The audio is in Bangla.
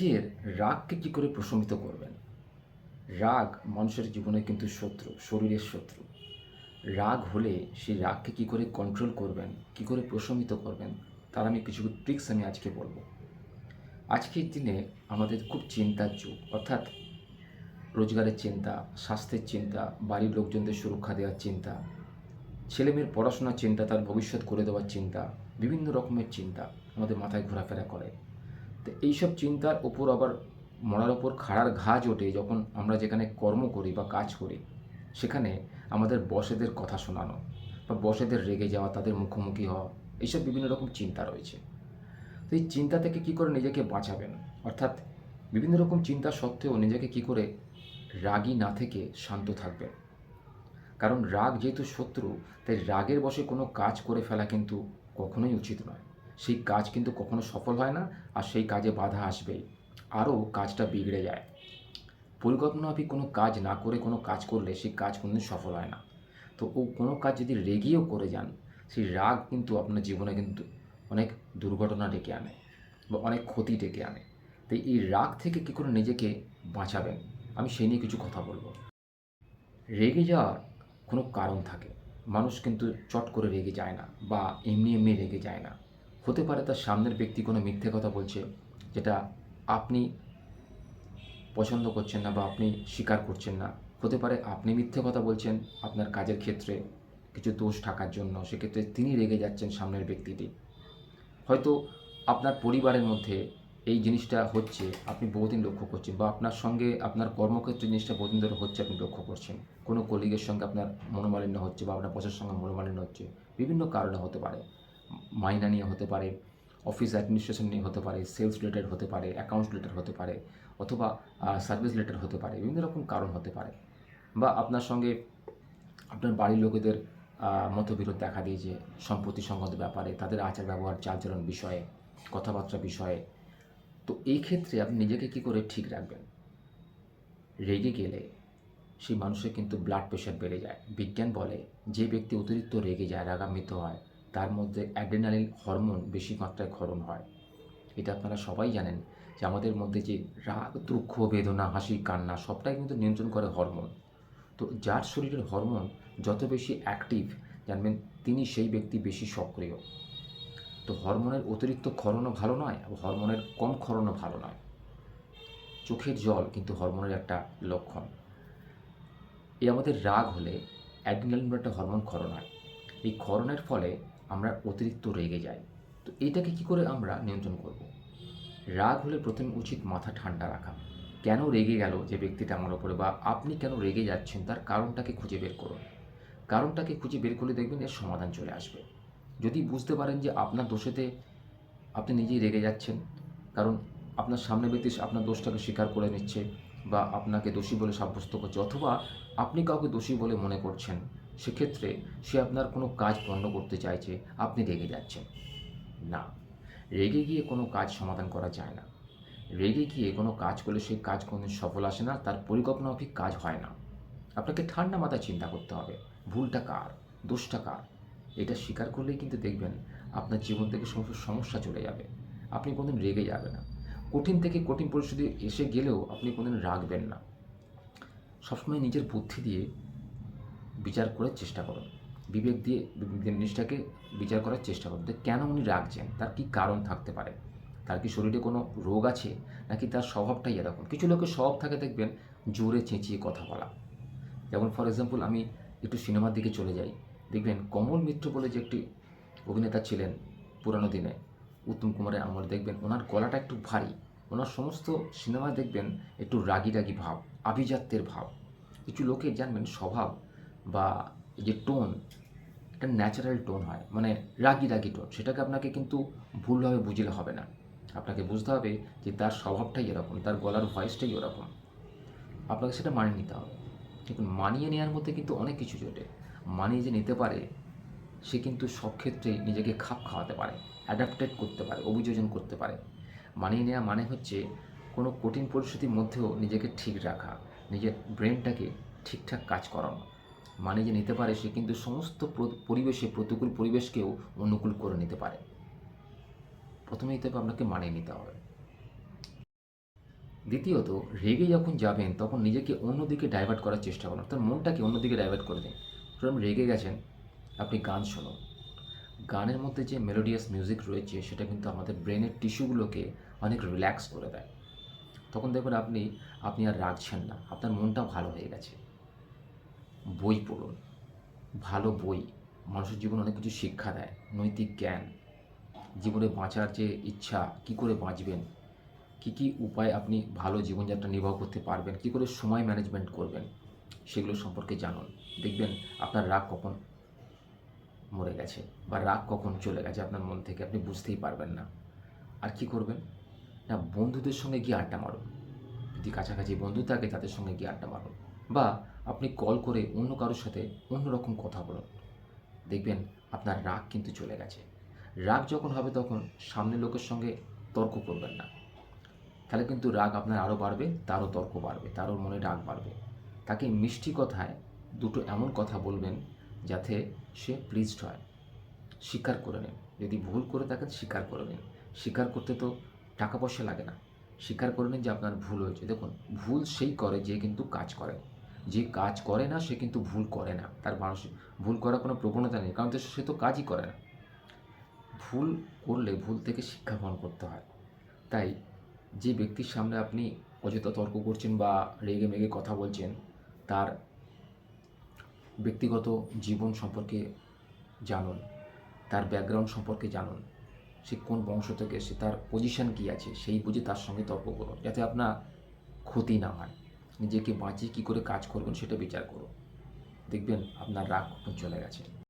নিজের রাগকে কী করে প্রশমিত করবেন? রাগ মানুষের জীবনে কিন্তু শত্রু, শরীরের শত্রু। রাগ হলে সেই রাগকে কী করে কন্ট্রোল করবেন, কী করে প্রশমিত করবেন, তার আমি কিছু ট্রিক্স আমি আজকে বলব। আজকের দিনে আমাদের খুব চিন্তার যুগ, অর্থাৎ রোজগারের চিন্তা, স্বাস্থ্যের চিন্তা, বাড়ির লোকজনদের সুরক্ষা দেওয়ার চিন্তা, ছেলেমেয়ের পড়াশোনার চিন্তা, তার ভবিষ্যৎ করে দেওয়ার চিন্তা, বিভিন্ন রকমের চিন্তা আমাদের মাথায় ঘোরাফেরা করে। তো এইসব চিন্তার ওপর আবার মরার ওপর খাড়ার ঘা জোটে যখন আমরা যেখানে কর্ম করি বা কাজ করি, সেখানে আমাদের বসেদের কথা শোনানো বা বসেদের রেগে যাওয়া, তাদের মুখোমুখি হওয়া, এইসব বিভিন্ন রকম চিন্তা রয়েছে। তো এই চিন্তা থেকে কী করে নিজেকে বাঁচাবেন? অর্থাৎ বিভিন্ন রকম চিন্তা সত্ত্বেও নিজেকে কী করে রাগী না থেকে শান্ত থাকবেন? কারণ রাগ যেহেতু শত্রু, তাই রাগের বশে কোনো কাজ করে ফেলা কিন্তু কখনোই উচিত নয়। সেই কাজ কিন্তু কখনো সফল হয় না আর সেই কাজে বাধা আসবেই। আরও কাজটা বিগড়ে যায়। পরিকল্পনা পরিকল্পনাভাবে কোনো কাজ না করে কোনো কাজ করলে সেই কাজ কোনোদিন সফল হয় না। তো ও কোনো কাজ যদি রেগেও করে যান, সেই রাগ কিন্তু আপনার জীবনে কিন্তু অনেক দুর্ঘটনা ডেকে আনে বা অনেক ক্ষতি ডেকে আনে। তাই এই রাগ থেকে কী করে নিজেকে বাঁচাবেন? আমি সেই নিয়ে কিছু কথা বলব। রেগে যাওয়ার কোনো কারণ থাকে। মানুষ কিন্তু চট করে রেগে যায় না বা এমনি এমনি রেগে যায় না। হতে পারে তার সামনের ব্যক্তি কোনো মিথ্যে কথা বলছে, যেটা আপনি পছন্দ করছেন না বা আপনি স্বীকার করছেন না। হতে পারে আপনি মিথ্যে কথা বলছেন, আপনার কাজের ক্ষেত্রে কিছু দোষ থাকার জন্য, সেক্ষেত্রে তিনি রেগে যাচ্ছেন সামনের ব্যক্তিটি। হয়তো আপনার পরিবারের মধ্যে এই জিনিসটা হচ্ছে, আপনি বহুদিন লক্ষ্য করছেন বা আপনার সঙ্গে আপনার কর্মক্ষেত্রে জিনিসটা বহুদিন ধরে হচ্ছে, আপনি লক্ষ্য করছেন। কোনো কলিগের সঙ্গে আপনার মনোমালিন্য হচ্ছে বা আপনার বসের সঙ্গে মনোমালিন্য হচ্ছে, বিভিন্ন কারণে হতে পারে। মাইনা নিয়ে হতে পারে, অফিস অ্যাডমিনিস্ট্রেশন নিয়ে হতে পারে, সেলস রিলেটেড হতে পারে, অ্যাকাউন্টস রিলেটেড হতে পারে, অথবা সার্ভিস রিলেটেড হতে পারে, বিভিন্ন রকম কারণ হতে পারে। বা আপনার সঙ্গে আপনার বাড়ির লোকেদের মতবিরোধ দেখা দিয়ে যে সম্পত্তি সংক্রান্ত ব্যাপারে, তাদের আচার ব্যবহার, চালচলন বিষয়ে, কথাবার্তা বিষয়ে। তো এই ক্ষেত্রে আপনি নিজেকে কী করে ঠিক রাখবেন? রেগে গেলে সেই মানুষের কিন্তু ব্লাড প্রেশার বেড়ে যায়। বিজ্ঞান বলে যে ব্যক্তি অতিরিক্ত রেগে যায়, রাগান্বিত হয় তার মধ্যে অ্যাড্রেনালিন হরমোন বেশি মাত্রায় ক্ষরণ হয়। এটা আপনারা সবাই জানেন যে আমাদের মধ্যে যে রাগ, দুঃখ, বেদনা, হাসি, কান্না সবটাই কিন্তু নিয়ন্ত্রণ করে হরমোন। তো যার শরীরের হরমোন যত বেশি অ্যাক্টিভ, জানবেন তিনি সেই ব্যক্তি বেশি সক্রিয়। তো হরমোনের অতিরিক্ত ক্ষরণও ভালো নয় আর হরমোনের কম ক্ষরণও ভালো নয়। চোখের জল কিন্তু হরমোনের একটা লক্ষণ। এই আমাদের রাগ হলে অ্যাড্রিনালিন একটা হরমোন ক্ষরণ হয়। এই ক্ষরণের ফলে আমরা অতিরিক্ত রেগে যাই। তো এটাকে কি করে আমরা নিয়ন্ত্রণ করব? রাগ হলে প্রথমে উচিত মাথা ঠান্ডা রাখা। কেন রেগে গেল যে ব্যক্তিটা আমার ওপরে বা আপনি কেন রেগে যাচ্ছেন তার কারণটাকে খুঁজে বের করুন। কারণটাকে খুঁজে বের করলে দেখবেন এর সমাধান চলে আসবে। যদি বুঝতে পারেন যে আপনার দোষেতে আপনি নিজেই রেগে যাচ্ছেন, কারণ আপনার সামনে ব্যক্তি আপনার দোষটাকে স্বীকার করে নিচ্ছে বা আপনাকে দোষী বলে সাব্যস্ত করছে অথবা আপনি কাউকে দোষী বলে মনে করছেন সেক্ষেত্রে সে আপনার কোনো কাজ বন্ধ করতে চাইছে, আপনি রেগে যাচ্ছেন। না, রেগে গিয়ে কোনো কাজ সমাধান করা যায় না। রেগে গিয়ে কোনো কাজ করলে সেই কাজ কোনোদিন সফল আসে না, তার পরিকল্পনা অফিক কাজ হয় না। আপনাকে ঠান্ডা মাথায় চিন্তা করতে হবে, ভুলটা কার, দোষটা কার? এটা স্বীকার করলেই কিন্তু দেখবেন আপনার জীবন থেকে সমস্ত সমস্যা চলে যাবে। আপনি কোনোদিন রেগে যাবে না। কঠিন থেকে কঠিন পরিস্থিতি এসে গেলেও আপনি কোনোদিন রাখবেন না। সবসময় নিজের বুদ্ধি দিয়ে বিচার করার চেষ্টা করুন বিবেক দিয়ে জিনিসটাকে বিচার করার চেষ্টা করুন কেন উনি রাখছেন তার কি কারণ থাকতে পারে? তার কি শরীরে কোনো রোগ আছে? নাকি তার স্বভাবটাই এরকম? কিছু লোকের স্বভাব থাকে দেখবেন জোরে চেঁচিয়ে কথা বলা। যেমন ফর এক্সাম্পল আমি একটু সিনেমার দিকে চলে যাই। দেখবেন কমল মিত্র বলে যে একটি অভিনেতা ছিলেন পুরানো দিনে, উত্তম কুমারের আমল দেখবেন ওনার গলাটা একটু ভারী। ওনার সমস্ত সিনেমায় দেখবেন একটু রাগি রাগি ভাব, আভিজাত্যের ভাব। কিছু লোকের জানবেন স্বভাব বা যে টোন একটা ন্যাচারাল টোন হয় মানে রাগি রাগি টোন সেটাকে আপনাকে কিন্তু ভুলভাবে বুঝলে হবে না। আপনাকে বুঝতে হবে যে তার স্বভাবটাই এরকম, তার গলার ভয়েসটাই ওরকম। আপনাকে সেটা মানিয়ে নিতে হবে। দেখুন, মানিয়ে নেওয়ার মধ্যে কিন্তু অনেক কিছু জোটে। মানিয়ে যে নিতে পারে, সে কিন্তু সব ক্ষেত্রে নিজেকে খাপ খাওয়াতে পারে অ্যাডাপ্টেড করতে পারে, অভিযোজন করতে পারে। মানিয়ে নেওয়া মানে হচ্ছে কোনো কঠিন পরিস্থিতির মধ্যেও নিজেকে ঠিক রাখা, নিজের ব্রেনটাকে ঠিকঠাক কাজ করানো। মানে যে নিতে পারে সে কিন্তু সমস্ত প্র- পরিবেশে, প্রতিকূল পরিবেশকেও অনুকূল করে নিতে পারে। প্রথমেই তবে আপনাকে মানিয়ে নিতে হবে। দ্বিতীয়ত, রেগে যখন যাবেন, তখন নিজেকে অন্যদিকে ডাইভার্ট করার চেষ্টা করুন। অর্থাৎ মনটাকে অন্যদিকে ডাইভার্ট করে দিন। ধরুন, রেগে গেছেন, আপনি গান শুনুন। গানের মধ্যে যে মেলোডিয়াস মিউজিক রয়েছে, সেটা কিন্তু আমাদের ব্রেনের টিস্যুগুলোকে অনেক রিল্যাক্স করে দেয়। তখন দেখবেন আপনি আপনি আর রাগছেন না। আপনার মনটা ভালো হয়ে গেছে। বই পড়ুন। ভালো বই। মানুষের জীবনে অনেক কিছু শিক্ষা দেয়। নৈতিক জ্ঞান। জীবনে বাঁচার যে ইচ্ছা, কি করে বাঁচবেন? কি কি উপায় আপনি ভালো জীবনযাত্রা নির্বাহ করতে পারবেন? কি করে সময় ম্যানেজমেন্ট করবেন? সেগুলো সম্পর্কে জানুন। দেখবেন আপনার রাগ কখন মরে গেছে বা রাগ কখন চলে গেছে আপনার মন থেকে। আপনি বুঝতেই পারবেন না। আর কি করবেন? না, বন্ধুদের সঙ্গে গিয়ে আড্ডা মারুন। যদি কাছাকাছি বন্ধু থাকে, তাদের সঙ্গে গিয়ে আড্ডা মারুন। বা আপনি কল করে অন্য কারোর সাথে অন্যরকম কথা বলুন। দেখবেন আপনার রাগ কিন্তু চলে গেছে। রাগ যখন হবে তখন সামনের লোকের সঙ্গে তর্ক করবেন না। তাহলে কিন্তু রাগ আপনার আরও বাড়বে, তারও তর্ক বাড়বে, তারও মনে রাগ বাড়বে। তাকে মিষ্টি কথায় দুটো এমন কথা বলবেন যাতে সে প্লিজড হয়। স্বীকার করে নেন। যদি ভুল করে থাকেন, স্বীকার করে নিন। স্বীকার করতে তো টাকা পয়সা লাগে না। স্বীকার করে নিন যে আপনার ভুল হয়েছে। দেখুন, ভুল সেই করে যে কিন্তু কাজ করে। যে কাজ করে না, সে কিন্তু ভুল করে না। তার মানুষ ভুল করার কোনো প্রবণতা নেই, কারণ তো সে তো কাজই করে না। ভুল করলে ভুল থেকে শিক্ষা গ্রহণ করতে হয়। তাই যে ব্যক্তির সামনে আপনি অযথা তর্ক করছেন বা রেগে মেগে কথা বলছেন, তার ব্যক্তিগত জীবন সম্পর্কে জানুন, তার ব্যাকগ্রাউন্ড সম্পর্কে জানুন, সে কোন বংশ থেকে, সে তার পজিশন কী আছে, সেই বুঝে তার সঙ্গে তর্ক করুন, যাতে আপনার ক্ষতি না হয়। নিজেকে বাঁচিয়ে কী করে কাজ করবেন সেটা বিচার করুন। দেখবেন আপনার রাগ চলে গেছে।